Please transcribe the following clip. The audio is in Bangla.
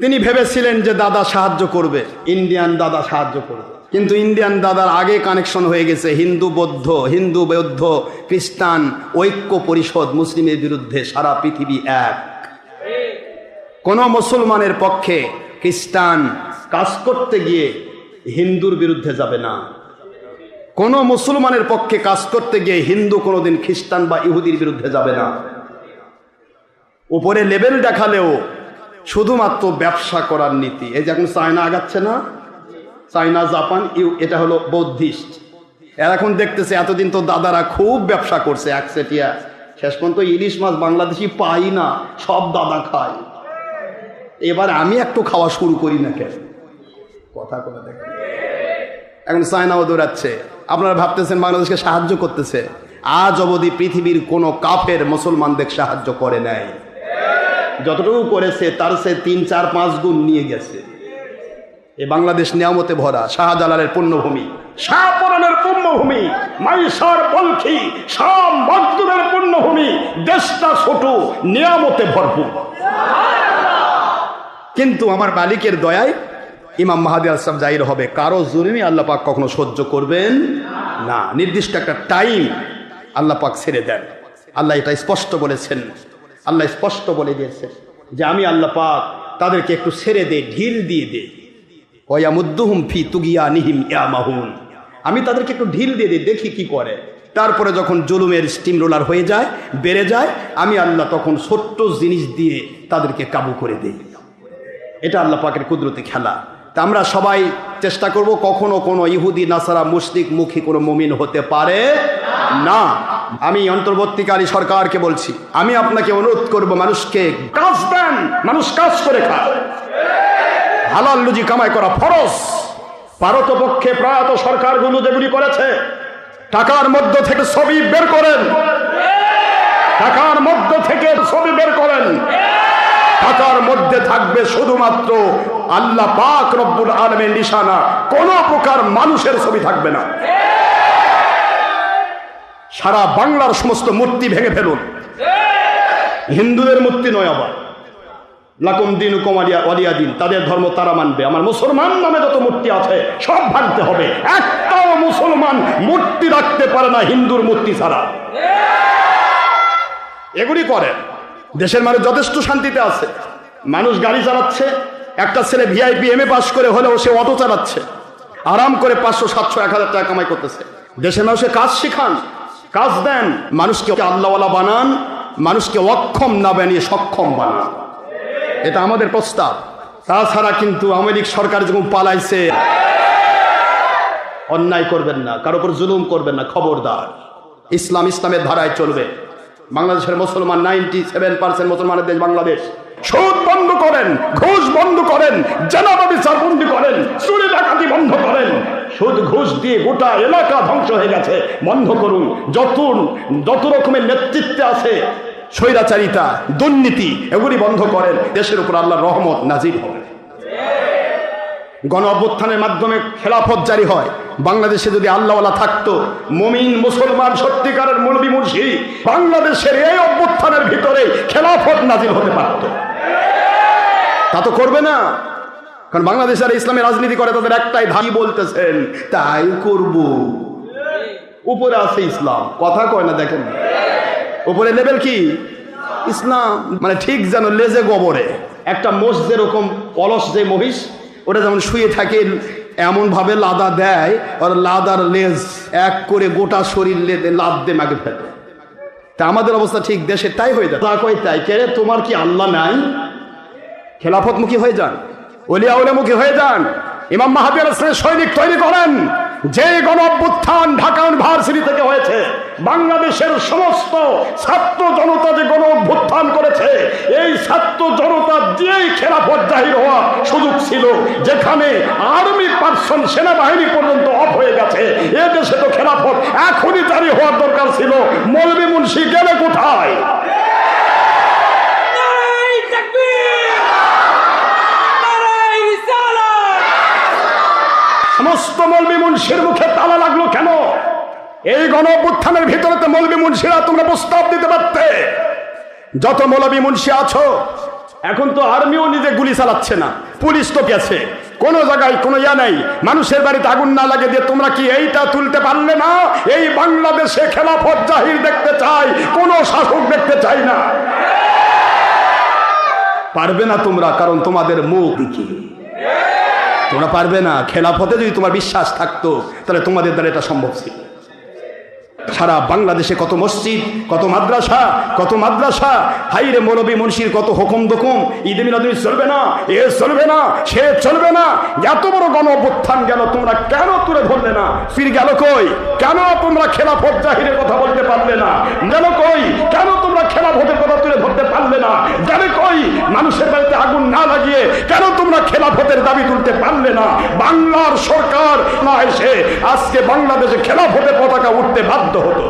তিনি ভেবেছিলেন যে দাদা সাহায্য করবে ইন্ডিয়ান দাদা সাহায্য করবে। কিন্তু ইন্ডিয়ান দাদার আগে কানেকশন হয়ে গেছে, হিন্দু বৌদ্ধ হিন্দু বৌদ্ধ, খ্রিস্টান, ঐক্য পরিষদ, মুসলিমের বিরুদ্ধে সারা পৃথিবী এক। কোন মুসলমানের পক্ষে খ্রিস্টান কাজ করতে গিয়ে হিন্দুর বিরুদ্ধে যাবে না। কোন মুসলমানের পক্ষে কাজ করতে গিয়ে হিন্দু কোনোদিন খ্রিস্টান বা ইহুদির বিরুদ্ধে যাবে না। উপরে লেভেল দেখালেও শুধুমাত্র ব্যবসা করার নীতি। এই যে এখন চায়না আগাচ্ছে না? চায়না, জাপান, ইউ এটা হলো বৌদ্ধিস্ট। এরা এখন দেখতেছে, এতদিন তো দাদারা খুব ব্যবসা করছে একচেটিয়া শেষ পর্যন্ত ইলিশ মাছ বাংলাদেশি পাই না, সব দাদা খায়। এবার আমি একটু খাওয়া শুরু করি না কেন? কথা করে দেখেন। এখন চায়নাও দৌড়াচ্ছে। আপনারা ভাবতেছেন বাংলাদেশকে সাহায্য করতেছে। আজ অবধি পৃথিবীর কোনো কাফের মুসলমানদের সাহায্য করে নাই। যতটুকু করেছে, তার সে তিন, চার, পাঁচ গুণ নিয়ে গেছে। এ বাংলাদেশ নিয়ামতে ভরা, শাহজালালের পুণ্যভূমি। শাহপরণের পুণ্যভূমি মাইসার বলখি, শাম মজদুরের পুণ্যভূমি, দেশটা ছোট, নিয়ামতে ভরপুর। কিন্তু আমার মালিকের দয়ায় ইমাম মাহাদি আসলাম জাহির হবে। কারও জুলুমি আল্লাপাক কখনো সহ্য করবেন না। নির্দিষ্ট একটা টাইম আল্লাহ পাক ছেড়ে দেন। আল্লাহ এটা স্পষ্ট বলেছেন। আল্লাহ স্পষ্ট বলে দিয়েছেন যে আমি আল্লাহ পাক তাদেরকে একটু ছেড়ে দে, ঢিল দিয়ে দে। ওয়ামুদ্দুহুম ফি তুগিয়া নিহিম ইয়ামাহুন। আমি তাদেরকে একটু ঢিল দিয়ে দিই দেখি কি করে। তারপরে যখন জুলুমের স্টিম রোলার হয়ে যায়, বেড়ে যায়, আমি আল্লাহ তখন ছোট্ট জিনিস দিয়ে তাদেরকে কাবু করে দিই। এটা আল্লাহ পাকের কুদরতি খেলা। তা আমরা সবাই চেষ্টা করব কখনো কোনো ইহুদি, নাসারা, মুশরিক, মুখী কোনো মুমিন হতে পারে না। আমি অন্তর্বর্তীকারী সরকারকে বলছি, আমি আপনাকে অনুরোধ করব মানুষকে কাজ দেন, মানুষ কাজ করে খায় হালাল লুজি কামাই করা ফরজ। ভারতপক্ষে প্রয়াত সরকারগুলো যেগুলি করেছে, টাকার মধ্য থেকে ছবি বের করেন। টাকার মধ্য থেকে ছবি বের করেন। টাকার মধ্যে থাকবে শুধুমাত্র আল্লাহ পাক রব্বুল আলমের নিশানা। কোন প্রকার মানুষের ছবি থাকবে না। সারা বাংলার সমস্ত মূর্তি ভেঙে ফেলুন। হিন্দুদের মূর্তি নয় আবার। লাকুম দিন কুমারিয়া অলিয়া দিন। তাদের ধর্ম তারা মানবে। আমার মুসলমান নামে যত মূর্তি আছে, সব ভাঙতে হবে। একটাও মুসলমান মূর্তি রাখতে পারে না হিন্দুর মূর্তি ছাড়া। এগুলি করে। দেশের মানুষ যথেষ্ট শান্তিতে আছে। মানুষ গাড়ি চালাচ্ছে। একটা ছেলে ভিআইপি এম এ পাস করে হলেও সে অটো চালাচ্ছে। আরাম করে পাঁচশো, সাতশো, এক হাজার টাকা কামাই করতেছে। দেশের মানুষের কাজ শিখান। কাজ দেন, মানুষকে আল্লাহওয়ালা বানান, মানুষকে অক্ষম না বানিয়ে সক্ষম বানান। এটা আমাদের প্রস্তাব। তাছাড়া কিন্তু আমেরিক সরকার যেমন পালাইছে, অন্যায় করবেন না, কারও উপর জুলুম করবেন না, খবরদার। ইসলাম ইসলামের ধারায় চলবে। বাংলাদেশের মুসলমান নাইনটি সেভেন পার্সেন্ট মুসলমানের দেশ বাংলাদেশ। সুদ বন্ধ করেন, ঘুষ বন্ধ করেন জানাবা বিচার বন্ধ করেন, চুরি ডাকাতি বন্ধ করেন। সুদ ঘুষ দিয়ে গোটা এলাকা ধ্বংস হয়ে গেছে। বন্ধ করুন যত যত রকমের নেতৃত্বে আছে, স্বৈরাচারিতা, দুর্নীতি, এগুলি বন্ধ করেন, দেশের উপর আল্লাহর রহমত নাজির হবে। গণ অভ্যুত্থানের মাধ্যমে খেলাফত জারি হয়। বাংলাদেশে যদি আল্লাহওয়ালা থাকতো, মমিন, মুসলমান, সত্যিকারের মৌলবী মুর্শি, বাংলাদেশের এই অভ্যুত্থানের ভিতরে খেলাফত নাজিল হতে পারত। তা তো করবে না। কারণ বাংলাদেশ আর ইসলামের রাজনীতি করে তাদের একটাই ধাই বলতেছেন, তাই করব। উপরে আছে ইসলাম। কথা কয় না, দেখেন। উপরে লেভেল কি? ইসলাম মানে ঠিক যেন লেজে গোবরে। একটা মোষ যেরকম অলস যে মহিষ, ওটা যেমন শুয়ে থাকে এমন ভাবে লাদা দেয়, আর লাদার লেজ এক করে গোটা শরীর লেদে লাদ দে মাকে ফেলে। তা আমাদের অবস্থা ঠিক, দেশে তাই হয়ে যায়। তা কয় তাই? কে তোমার কি আল্লাহ নাই? খেলাফতমুখী হয়ে যান? অলিয়া উলেমুখী হয়ে যান? ইমাম মাহাবি আলাইসলামের সৈনিক তৈরি করেন। যে গণ অভ্যুত্থান ঢাকা ইউনিভার্সিটি থেকে হয়েছে, বাংলাদেশের সমস্ত ছাত্র জনতা যে গণ অভ্যুত্থান করেছে, এই ছাত্র জনতা দিয়েই খেলাফত জাহির হওয়া সুযোগ ছিল। যেখানে আর্মি পার্সন সেনাবাহিনী পর্যন্ত অফ হয়ে গেছে। এ দেশে তো খেলাফত এখনই জারি হওয়ার দরকার ছিল। মৌলবী মুন্সি গেলে কোথায়? সমস্ত মলবি মুন্সির মুখে তালা লাগল কেন? এই গণ অভ্যুত্থানের ভিতরে তো মলবি মুন্সিরা তোমরা প্রস্তাব দিতে পারতে। যত মৌলবী মুন্সি আছো, এখন তো আর্মিও নিজে গুলি চালাচ্ছে না, পুলিশ তো গেছে। কোন জায়গায় কোনো ইয়া নাই, মানুষের বাড়িতে আগুন না লাগে দিয়ে তোমরা কি এইটা তুলতে পারলে না? এই বাংলাদেশে খেলাফত জাহির দেখতে চাই, কোন শাসক দেখতে চাই না। পারবে না তোমরা, কারণ তোমাদের মুখ কি? তোমরা পারবে না, খেলাফতে যদি তোমার বিশ্বাস থাকতো, তাহলে তোমাদের দ্বারা এটা সম্ভব ছিল। সারা বাংলাদেশে কত মসজিদ, কত মাদ্রাসা কত মাদ্রাসা, হাইরে মৌলবী মুন্সির কত হুকুম দুকুম, ঈদে মিলাদুল চলবে না, এ চলবে না, সে চলবে না, এত বড় গণ অভ্যুত্থান গেল তোমরা কেন তুলে ধরলে না? ফির গেল কই? কেন তোমরা খেলাফত জাহিরের কথা বলতে পারলে না গেল কই কেন তোমরা খেলাফতের কথা তুলে ধরতে পারলে না গেলে কই মানুষের বাড়িতে আগুন না লাগিয়ে কেন তোমরা খেলাফতের দাবি তুলতে পারলে না বাংলার সরকার না এসে আজকে বাংলাদেশে খেলাফতের পতাকা উঠতে বাধ্য হতো।